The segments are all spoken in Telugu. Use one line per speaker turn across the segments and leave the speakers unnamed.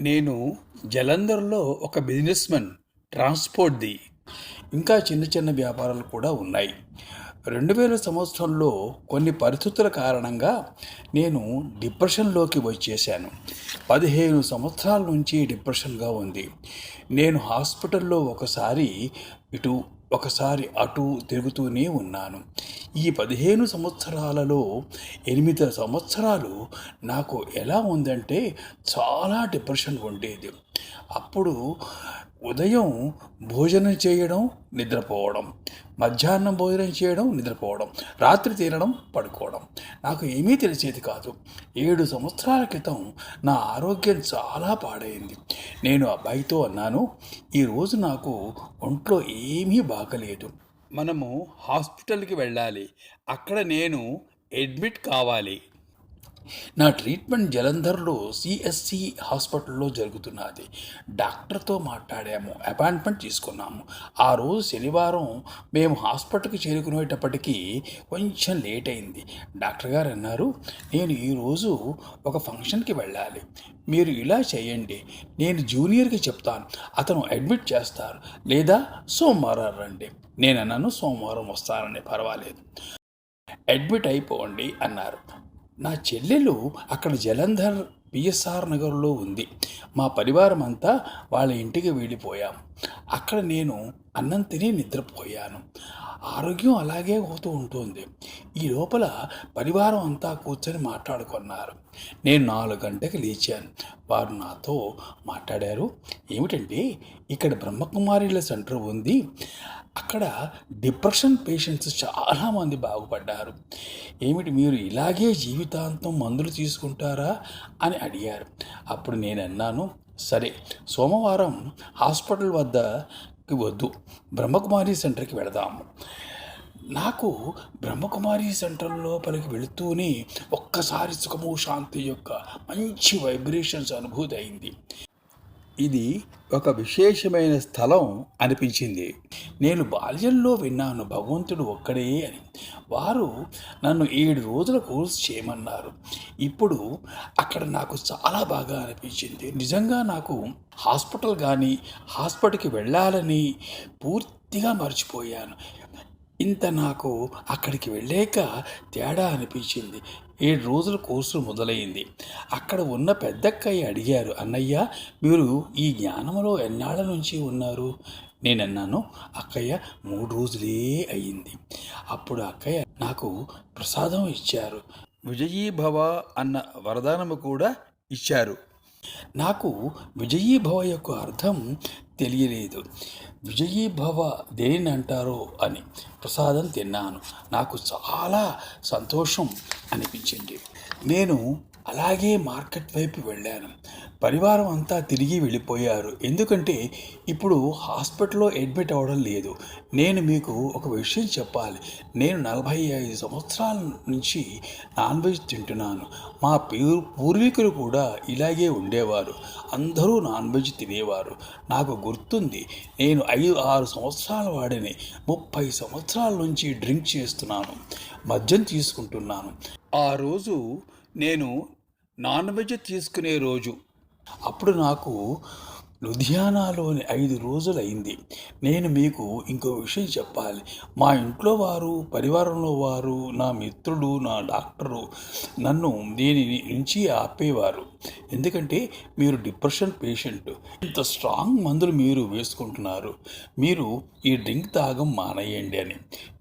నేను జలంధర్లో ఒక బిజినెస్మెన్ ట్రాన్స్పోర్ట్ది ఇంకా చిన్న చిన్న వ్యాపారాలు కూడా ఉన్నాయి. రెండు వేల సంవత్సరంలో కొన్ని పరిస్థితుల కారణంగా నేను డిప్రెషన్లోకి వచ్చేసాను. పదిహేను సంవత్సరాల నుంచి డిప్రెషన్గా ఉంది. నేను హాస్పిటల్లో ఒకసారి ఇటు ఒకసారి అటు తిరుగుతూనే ఉన్నాను. ఈ పదిహేను సంవత్సరాలలో ఎనిమిది సంవత్సరాలు నాకు ఎలా ఉందంటే చాలా డిప్రెషన్ ఉండేది. అప్పుడు ఉదయం భోజనం చేయడం నిద్రపోవడం. మధ్యాహ్నం భోజనం చేయడం నిద్రపోవడం. రాత్రి తినడం పడుకోవడం. నాకు ఏమీ తెలిసేది కాదు. ఏడు సంవత్సరాల క్రితం నా ఆరోగ్యం చాలా పాడైంది. నేను అబ్బాయితో అన్నాను ఈరోజు నాకు ఒంట్లో ఏమీ బాగలేదు. మనము హాస్పిటల్కి వెళ్ళాలి. అక్కడ నేను అడ్మిట్ కావాలి. నా ట్రీట్మెంట్ జలంధర్లో సిఎస్సి హాస్పిటల్లో జరుగుతున్నది. డాక్టర్తో మాట్లాడాము అపాయింట్మెంట్ తీసుకున్నాము. ఆ రోజు శనివారం మేము హాస్పిటల్కి చేరుకునేటప్పటికీ కొంచెం లేట్ అయింది. డాక్టర్ గారు అన్నారు నేను ఈరోజు ఒక ఫంక్షన్కి వెళ్ళాలి. మీరు ఇలా చేయండి. నేను జూనియర్కి చెప్తాను. అతను అడ్మిట్ చేస్తారు. లేదా సోమవారం రండి. నేను అన్నాను సోమవారం వస్తానని పర్వాలేదు. అడ్మిట్ అయిపోండి అన్నారు. నా చెల్లెలు అక్కడ జలంధర్ పిఎస్ఆర్ నగర్లో ఉంది. మా పరివారం అంతా వాళ్ళ ఇంటికి వెళ్ళిపోయాం. అక్కడ నేను అన్నం తిని నిద్రపోయాను. ఆరోగ్యం అలాగే అవుతూ ఉంటుంది. ఈ లోపల పరివారం అంతా కూర్చొని మాట్లాడుకున్నారు. నేను నాలుగు గంటకి లేచాను. వారు నాతో మాట్లాడారు. ఏమిటంటే ఇక్కడ బ్రహ్మకుమారిల సెంటర్ ఉంది. అక్కడ డిప్రెషన్ పేషెంట్స్ చాలామంది బాగుపడ్డారు. ఏమిటి మీరు ఇలాగే జీవితాంతం మందులు తీసుకుంటారా అని అడిగారు. అప్పుడు నేను అన్నాను సరే సోమవారం హాస్పిటల్ వద్దకి వద్దు బ్రహ్మకుమారి సెంటర్కి వెళదాము నాకు బ్రహ్మకుమారి సెంటర్ లోపలికి వెళుతూనే ఒక్కసారి సుఖము శాంతి యొక్క మంచి వైబ్రేషన్స్ అనుభూతి అయింది ఇది ఒక విశేషమైన స్థలం అనిపించింది. నేను బాల్యంలో విన్నాను భగవంతుడు ఒక్కడే అని. వారు నన్ను ఏడు రోజుల కోర్సు చేయమన్నారు. ఇప్పుడు అక్కడ నాకు చాలా బాగా అనిపించింది. నిజంగా నాకు హాస్పిటల్ కానీ హాస్పిటల్కి వెళ్ళాలని పూర్తిగా మర్చిపోయాను. ఇంత నాకు అక్కడికి వెళ్ళాక తేడా అనిపించింది. ఏడు రోజుల కోర్సు మొదలైంది. అక్కడ ఉన్న పెద్దక్కయ్య అడిగారు అన్నయ్య మీరు ఈ జ్ఞానంలో ఎన్నాళ్ళ నుంచి ఉన్నారు? నేను అన్నాను అక్కయ్య మూడు రోజులే అయ్యింది. అప్పుడు అక్కయ్య నాకు ప్రసాదం ఇచ్చారు. విజయీభవ అన్న వరదానము కూడా ఇచ్చారు. నాకు విజయీభవ యొక్క అర్థం తెలియలేదు. విజయీభవ దేనిని అంటారో అని ప్రసాదం తిన్నాను. నాకు చాలా సంతోషం అనిపించింది. నేను అలాగే మార్కెట్ వైపు వెళ్ళాను. పరివారం అంతా తిరిగి వెళ్ళిపోయారు. ఎందుకంటే ఇప్పుడు హాస్పిటల్లో అడ్మిట్ అవ్వడం లేదు. నేను మీకు ఒక విషయం చెప్పాలి. నేను నలభై ఐదు సంవత్సరాల నుంచి నాన్ వెజ్ తింటున్నాను. మా పూ పూర్వీకులు కూడా ఇలాగే ఉండేవారు. అందరూ నాన్ వెజ్ తినేవారు. నాకు గుర్తుంది నేను ఐదు ఆరు సంవత్సరాల వాడిని ముప్పై సంవత్సరాల నుంచి డ్రింక్ చేస్తున్నాను. మద్యం తీసుకుంటున్నాను. ఆ రోజు నేను నాన్ వెజ్ తీసుకునే రోజు. అప్పుడు నాకు లుధియానాలోని ఐదు రోజులు అయింది నేను మీకు ఇంకో విషయం చెప్పాలి. మా ఇంట్లో వారు పరివారంలో వారు నా మిత్రుడు నా డాక్టరు నన్ను దీని నుంచి ఆపేవారు. ఎందుకంటే మీరు డిప్రెషన్ పేషెంట్. ఇంత స్ట్రాంగ్ మందులు మీరు వేసుకుంటున్నారు. మీరు ఈ డ్రింక్ తాగం మానేయండి అని.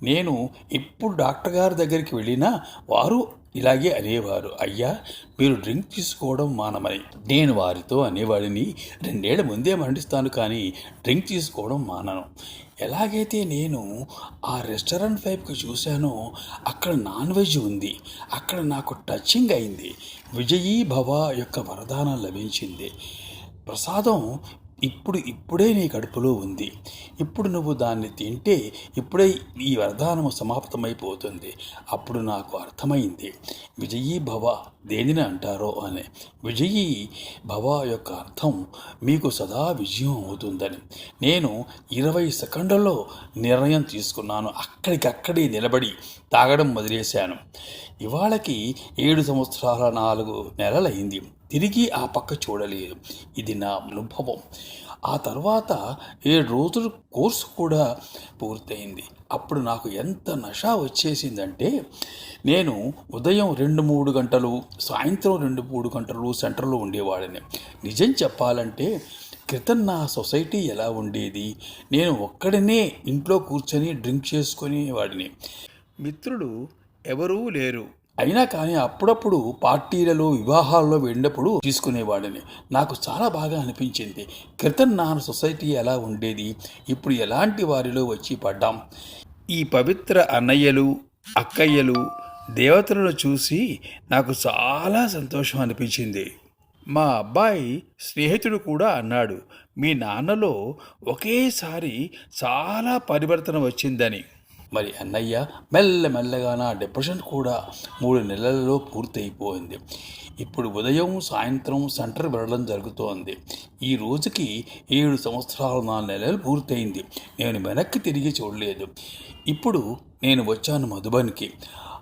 నేను ఎప్పుడు డాక్టర్ గారి దగ్గరికి వెళ్ళినా వారు ఇలాగే అనేవారు. అయ్యా మీరు డ్రింక్ తీసుకోవడం మానమని. నేను వారితో అనేవాడిని రెండేళ్ళ ముందే మరణిస్తాను కానీ డ్రింక్ తీసుకోవడం మానను. ఎలాగైతే నేను ఆ రెస్టారెంట్ వైపుకి చూశానో అక్కడ నాన్ వెజ్ ఉంది. అక్కడ నాకు టచింగ్ అయింది. విజయీ భవ యొక్క వరదానం లభించింది. ప్రసాదం ఇప్పుడు ఇప్పుడే నీ కడుపులో ఉంది. ఇప్పుడు నువ్వు దాన్ని తింటే ఇప్పుడే ఈ వరదానము సమాప్తమైపోతుంది. అప్పుడు నాకు అర్థమైంది. విజయీ భవ దేనిని అంటారో అని. విజయీ భవ యొక్క అర్థం మీకు సదా విజయం అవుతుందని. నేను ఇరవై సెకండ్లలో నిర్ణయం తీసుకున్నాను. అక్కడికక్కడే నిలబడి తాగడం వదిలేశాను. ఇవాళకి ఏడు సంవత్సరాల నాలుగు నెలలైంది. తిరిగి ఆ పక్క చూడలేదు. ఇది నా అనుభవం. ఆ తర్వాత ఏడు రోజుల కోర్సు కూడా పూర్తయింది. అప్పుడు నాకు ఎంత నష వచ్చేసిందంటే నేను ఉదయం రెండు మూడు గంటలు సాయంత్రం రెండు మూడు గంటలు సెంటర్లో ఉండేవాడిని. నిజం చెప్పాలంటే క్రితం నా సొసైటీ ఎలా ఉండేది? నేను ఒక్కడనే ఇంట్లో కూర్చొని డ్రింక్ చేసుకునేవాడిని. మిత్రుడు ఎవరూ లేరు. అయినా కానీ అప్పుడప్పుడు పార్టీలలో వివాహాల్లో వెళ్ళినప్పుడు తీసుకునేవాడిని. నాకు చాలా బాగా అనిపించింది. క్రితం నా సొసైటీ ఎలా ఉండేది? ఇప్పుడు ఎలాంటి వారిలో వచ్చి పడ్డాం? ఈ పవిత్ర అన్నయ్యలు అక్కయ్యలు దేవతలను చూసి నాకు చాలా సంతోషం అనిపించింది. మా అబ్బాయి స్నేహితుడు కూడా అన్నాడు మీ నాన్నలో ఒకేసారి చాలా పరివర్తన వచ్చిందని. మరి అన్నయ్య మెల్లమెల్లగా నా డిప్రెషన్ కూడా మూడు నెలలలో పూర్తయిపోయింది. ఇప్పుడు ఉదయం సాయంత్రం సెంటర్ వెళ్ళడం జరుగుతోంది. ఈ రోజుకి ఏడు సంవత్సరాలు నాలుగు నెలలు పూర్తయింది. నేను వెనక్కి తిరిగి చూడలేదు. ఇప్పుడు నేను వచ్చాను మధుబన్కి.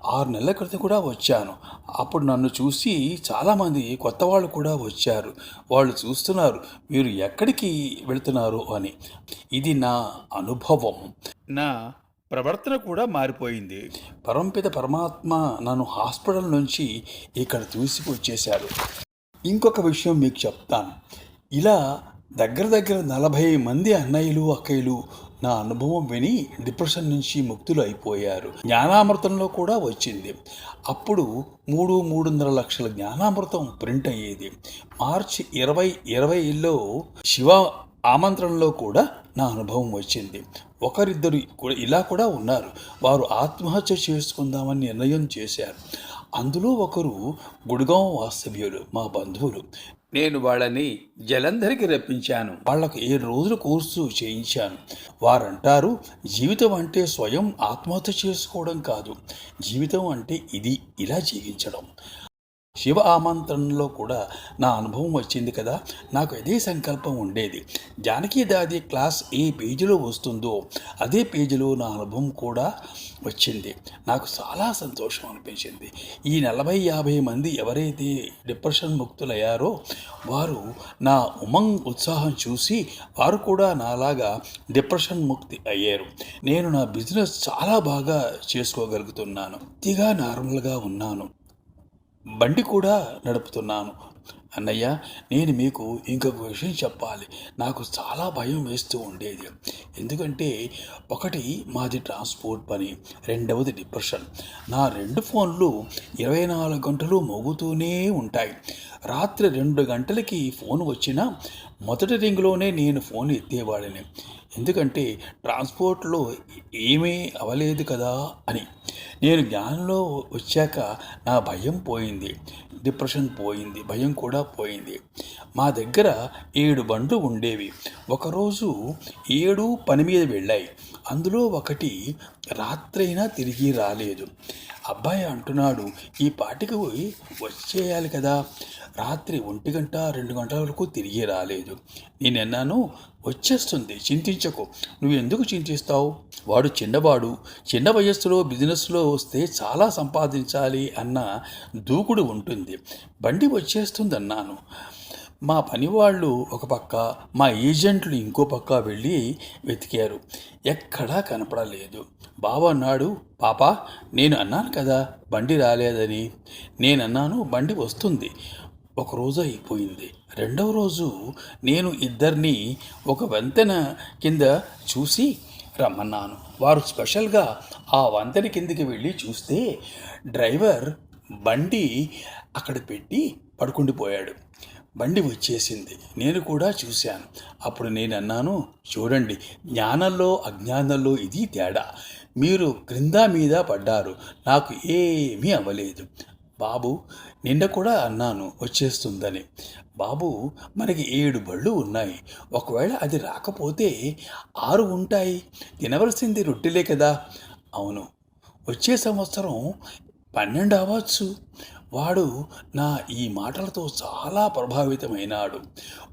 ఆరు నెలల క్రితం కూడా వచ్చాను. అప్పుడు నన్ను చూసి చాలామంది కొత్త వాళ్ళు కూడా వచ్చారు. వాళ్ళు చూస్తున్నారు మీరు ఎక్కడికి వెళుతున్నారు అని. ఇది నా అనుభవం. నా ప్రవర్తన కూడా మారిపోయింది. పరంపిత పరమాత్మ నన్ను హాస్పిటల్ నుంచి ఇక్కడ తీసుకొచ్చేశారు ఇంకొక విషయం మీకు చెప్తాను. ఇలా దగ్గర దగ్గర నలభై మంది అన్నయ్యలు అక్కయ్యలు నా అనుభవం విని డిప్రెషన్ నుంచి ముక్తులు అయిపోయారు. జ్ఞానామృతంలో కూడా వచ్చింది. అప్పుడు మూడు మూడున్నర లక్షల జ్ఞానామృతం ప్రింట్ అయ్యేది. మార్చి ఇరవై ఇరవైలో శివ ఆమంత్రణలో కూడా నా అనుభవం వచ్చింది. ఒకరిద్దరు కూడా ఇలా కూడా ఉన్నారు. వారు ఆత్మహత్య చేసుకుందామని నిర్ణయం చేశారు. అందులో ఒకరు గుడిగాం వాస్తవ్యులు మా బంధువులు. నేను వాళ్ళని జలంధరికి రప్పించాను. వాళ్ళకు ఏడు రోజుల కోర్సు చేయించాను. వారంటారు జీవితం అంటే స్వయం ఆత్మహత్య చేసుకోవడం కాదు. జీవితం అంటే ఇది ఇలా జీవించడం. శివ ఆమంత్రణలో కూడా నా అనుభవం వచ్చింది కదా. నాకు అదే సంకల్పం ఉండేది. జానకీదాది క్లాస్ ఏ పేజీలో వస్తుందో అదే పేజీలో నా అనుభవం కూడా వచ్చింది. నాకు చాలా సంతోషం అనిపించింది. ఈ నలభై యాభై మంది ఎవరైతే డిప్రెషన్ ముక్తులయ్యారో వారు నా ఉమంగ్ ఉత్సాహం చూసి వారు కూడా నాలాగా డిప్రెషన్ ముక్తి అయ్యారు. నేను నా బిజినెస్ చాలా బాగా చేసుకోగలుగుతున్నాను. తిగా నార్మల్గా ఉన్నాను. బండి కూడా నడుపుతున్నాను. అన్నయ్య నేను మీకు ఇంకొక విషయం చెప్పాలి. నాకు చాలా భయం వేస్తూ ఉండేది. ఎందుకంటే ఒకటి మాది ట్రాన్స్పోర్ట్ పని రెండవది డిప్రెషన్. నా రెండు ఫోన్లు ఇరవై నాలుగు గంటలు మోగుతూనే ఉంటాయి. రాత్రి రెండు గంటలకి ఫోన్ వచ్చినా మొదటి రింగ్లోనే నేను ఫోన్ ఎత్తేవాడిని. ఎందుకంటే ట్రాన్స్పోర్ట్లో ఏమీ అవ్వలేదు కదా అని. నేను జ్ఞానంలో వచ్చాక నా భయం పోయింది. డిప్రెషన్ పోయింది. భయం కూడా పోయింది. మా దగ్గర ఏడు బండ్లు ఉండేవి. ఒకరోజు ఏడు పని మీద వెళ్ళాయి. అందులో ఒకటి రాత్రైనా తిరిగి రాలేదు. అబ్బాయి అంటున్నాడు ఈ పాటికి వచ్చేయాలి కదా. రాత్రి ఒంటి గంట రెండు గంటల వరకు తిరిగి రాలేదు. నేనన్నాను వచ్చేస్తుంది. చింతించకు. నువ్వు ఎందుకు చింతిస్తావు? వాడు చిన్నవాడు. చిన్న వయస్సులో బిజినెస్లో వస్తే చాలా సంపాదించాలి అన్న దూకుడు ఉంటుంది. బండి వచ్చేస్తుంది అన్నాను మా పనివాళ్ళు ఒక పక్క మా ఏజెంట్లు ఇంకో పక్క వెళ్ళి వెతికారు. ఎక్కడా కనపడలేదు. బావ అన్నాడు పాప నేను అన్నాను కదా బండి రాలేదని. నేను అన్నాను బండి వస్తుంది. ఒక రోజు అయిపోయింది. రెండవ రోజు నేను ఇద్దరిని ఒక వంతెన కింద చూసి రమ్మన్నాను. వారు స్పెషల్గా ఆ వంతెన కిందకి వెళ్ళి చూస్తే డ్రైవర్ బండి అక్కడ పెట్టి పడుకుండిపోయాడు. బండి వచ్చేసింది. నేను కూడా చూశాను. అప్పుడు నేను అన్నాను చూడండి జ్ఞానంలో అజ్ఞానంలో ఇది తేడా. మీరు క్రింద మీద పడ్డారు. నాకు ఏమీ అవ్వలేదు. బాబు నిన్న కూడా అన్నాను వచ్చేస్తుందని. బాబు మనకి ఏడు బళ్ళు ఉన్నాయి. ఒకవేళ అది రాకపోతే ఆరు ఉంటాయి. తినవలసింది రొట్టెలే కదా. అవును. వచ్చే సంవత్సరం పన్నెండు అవ్వచ్చు. వాడు నా ఈ మాటలతో చాలా ప్రభావితమైనాడు.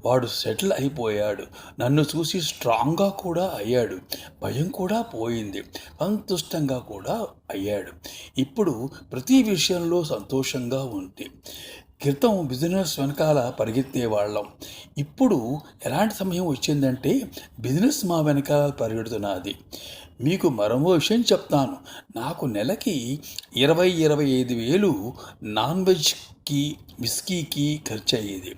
వాడు సెటిల్ అయిపోయాడు. నన్ను చూసి స్ట్రాంగ్గా కూడా అయ్యాడు. భయం కూడా పోయింది. సంతుష్టంగా కూడా అయ్యాడు. ఇప్పుడు ప్రతి విషయంలో సంతోషంగా ఉంది. క్రితం బిజినెస్ వెనకాల పరిగెత్తే వాళ్ళం. ఇప్పుడు ఎలాంటి సమయం వచ్చిందంటే బిజినెస్ మా వెనకాల పరిగెడుతున్నది. మీకు మరో విషయం చెప్తాను. నాకు నెలకి ఇరవై ఇరవై ఐదు వేలు నాన్ వెజ్కి విస్కీకి ఖర్చు అయ్యేది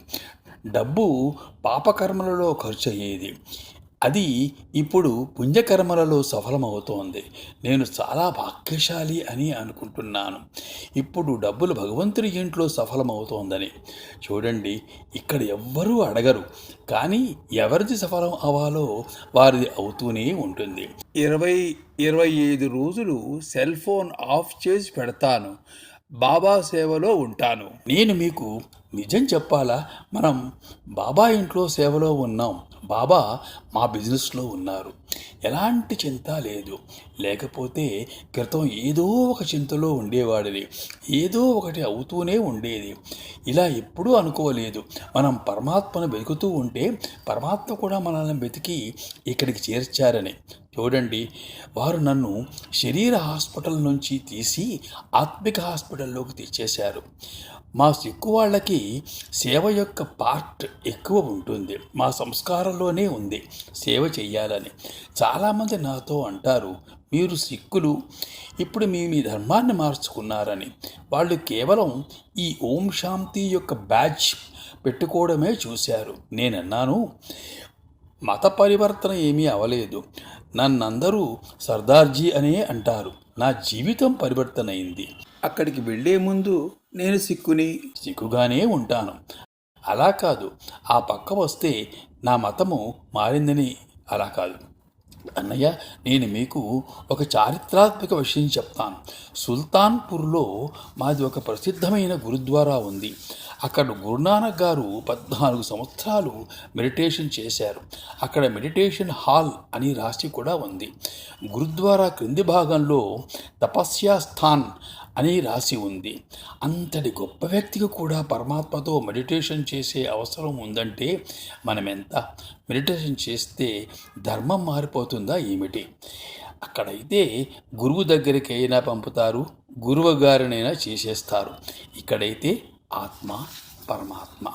డబ్బు పాపకర్మలలో ఖర్చు అయ్యేది అది ఇప్పుడు పుణ్యకర్మలలో సఫలమవుతోంది. నేను చాలా భాగ్యశాలి అని అనుకుంటున్నాను. ఇప్పుడు డబ్బులు భగవంతుడి ఇంట్లో సఫలమవుతోందని. చూడండి ఇక్కడ ఎవ్వరూ అడగరు. కానీ ఎవరిది సఫలం అవ్వాలో వారిది అవుతూనే ఉంటుంది. ఇరవై ఇరవై ఐదు రోజులు సెల్ ఫోన్ ఆఫ్ చేసి పెడతాను. బాబా సేవలో ఉంటాను. నేను మీకు నిజం చెప్పాలా? మనం బాబా ఇంట్లో సేవలో ఉన్నాం. బాబా మా బిజినెస్లో ఉన్నారు. ఎలాంటి చింత లేదు. లేకపోతే క్రితం ఏదో ఒక చింతలో ఉండేవాడిని. ఏదో ఒకటి అవుతూనే ఉండేది. ఇలా ఎప్పుడూ అనుకోలేదు. మనం పరమాత్మను వెతుకుతూ ఉంటే పరమాత్మ కూడా మనల్ని వెతికి ఇక్కడికి చేర్చారని. చూడండి వారు నన్ను శరీర హాస్పిటల్ నుంచి తీసి ఆత్మిక హాస్పిటల్లోకి తెచ్చేశారు మా సిక్కు వాళ్ళకి సేవ యొక్క పార్ట్ ఎక్కువ ఉంటుంది. మా సంస్కారంలోనే ఉంది సేవ చేయాలని చాలామంది నాతో అంటారు మీరు సిక్కులు ఇప్పుడు మీ మీ ధర్మాన్ని మార్చుకున్నారని. వాళ్ళు కేవలం ఈ ఓం శాంతి యొక్క బ్యాచ్ పెట్టుకోవడమే చూశారు. నేనన్నాను మత పరివర్తన ఏమీ అవలేదు. నన్నందరూ సర్దార్జీ అనే అంటారు. నా జీవితం పరివర్తన అయింది అక్కడికి వెళ్ళే ముందు నేను సిక్కుని సిక్కుగానే ఉంటాను. అలా కాదు. ఆ పక్క వస్తే నా మతము మారిందని అలా కాదు. అన్నయ్య నేను మీకు ఒక చారిత్రాత్మక విషయం చెప్తాను. సుల్తాన్పూర్లో మాది ఒక ప్రసిద్ధమైన గురుద్వారా ఉంది. అక్కడ గురునానక్ గారు పద్నాలుగు సంవత్సరాలు మెడిటేషన్ చేశారు. అక్కడ మెడిటేషన్ హాల్ అని రాసి కూడా ఉంది. గురుద్వారా క్రింది భాగంలో తపస్యాస్థాన్ అని రాసి ఉంది. అంతటి గొప్ప వ్యక్తికి కూడా పరమాత్మతో మెడిటేషన్ చేసే అవసరం ఉందంటే మనమెంత? మెడిటేషన్ చేస్తే ధర్మం మారిపోతుందా ఏమిటి? అక్కడైతే గురువు దగ్గరికి అయినా పంపుతారు గురువు గారినైనా చేసేస్తారు. ఇక్కడైతే ఆత్మ పరమాత్మ.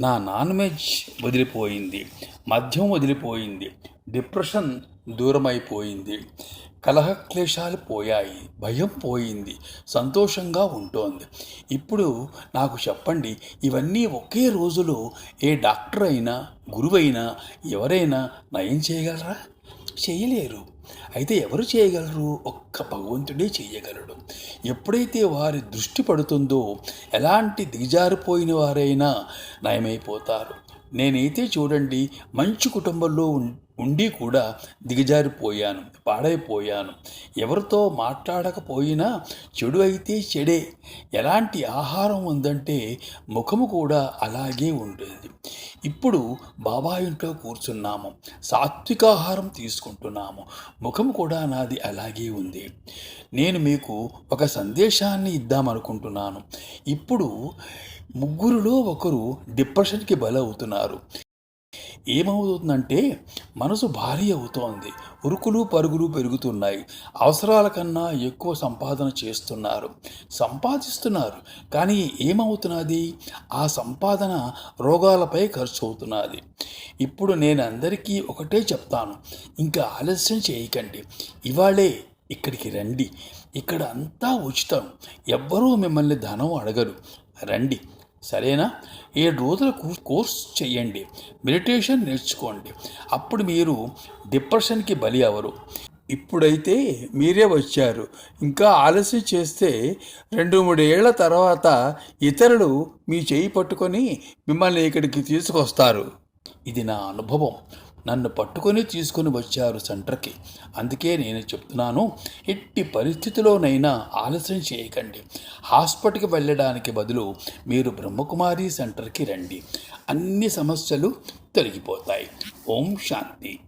నా నాన్ వెజ్ వదిలిపోయింది మద్యం వదిలిపోయింది డిప్రెషన్ దూరమైపోయింది. కలహక్లేశాలు పోయాయి. భయం పోయింది. సంతోషంగా ఉంటోంది. ఇప్పుడు నాకు చెప్పండి ఇవన్నీ ఒకే రోజులో ఏ డాక్టర్ అయినా గురువైనా ఎవరైనా నయం చేయగలరా? చేయలేరు. అయితే ఎవరు చేయగలరు? ఒక్క భగవంతుడే చేయగలడు. ఎప్పుడైతే వారి దృష్టి పడుతుందో ఎలాంటి దిగజారిపోయిన వారైనా నయమైపోతారు. నేనైతే చూడండి మంచి కుటుంబంలో ఉం- ఉండి కూడా దిగజారిపోయాను పాడైపోయాను. ఎవరితో మాట్లాడకపోయినా చెడు అయితే చెడే. ఎలాంటి ఆహారం ఉందంటే ముఖము కూడా అలాగే ఉండేది. ఇప్పుడు బాబా ఇంట్లో కూర్చున్నాము. సాత్వికాహారం తీసుకుంటున్నాము. ముఖం కూడా నాది అలాగే ఉంది. నేను మీకు ఒక సందేశాన్ని ఇద్దామనుకుంటున్నాను. ఇప్పుడు ముగ్గురులో ఒకరు డిప్రెషన్కి బలవుతున్నారు. ఏమవుతుందంటే మనసు భారీ అవుతోంది. ఉరుకులు పరుగులు పెరుగుతున్నాయి. అవసరాల కన్నా ఎక్కువ సంపాదన చేస్తున్నారు. సంపాదిస్తున్నారు. కానీ ఏమవుతున్నది? ఆ సంపాదన రోగాలపై ఖర్చు అవుతున్నది ఇప్పుడు నేను అందరికీ ఒకటే చెప్తాను. ఇంకా ఆలస్యం చేయకండి. ఇవాళే ఇక్కడికి రండి. ఇక్కడ అంతా ఉచితం. ఎవ్వరూ మిమ్మల్ని ధనం అడగరు. రండి. సరేనా? ఏడు రోజుల కోర్స్ చేయండి మెడిటేషన్ నేర్చుకోండి. అప్పుడు మీరు డిప్రెషన్కి బలి అవరు. ఇప్పుడైతే మీరే వచ్చారు. ఇంకా ఆలస్యం చేస్తే రెండు మూడు ఏళ్ళ తర్వాత ఇతరులు మీ చేయి పట్టుకొని మిమ్మల్ని ఇక్కడికి తీసుకొస్తారు. ఇది నా అనుభవం. నన్ను పట్టుకొని తీసుకొని వచ్చారు సెంటర్కి. అందుకే నేను చెప్తున్నాను ఎట్టి పరిస్థితిలోనైనా ఆలస్యం చేయకండి. హాస్పిటల్కి వెళ్ళడానికి బదులు మీరు బ్రహ్మకుమారి సెంటర్కి రండి. అన్ని సమస్యలు తొలగిపోతాయి. ఓం శాంతి.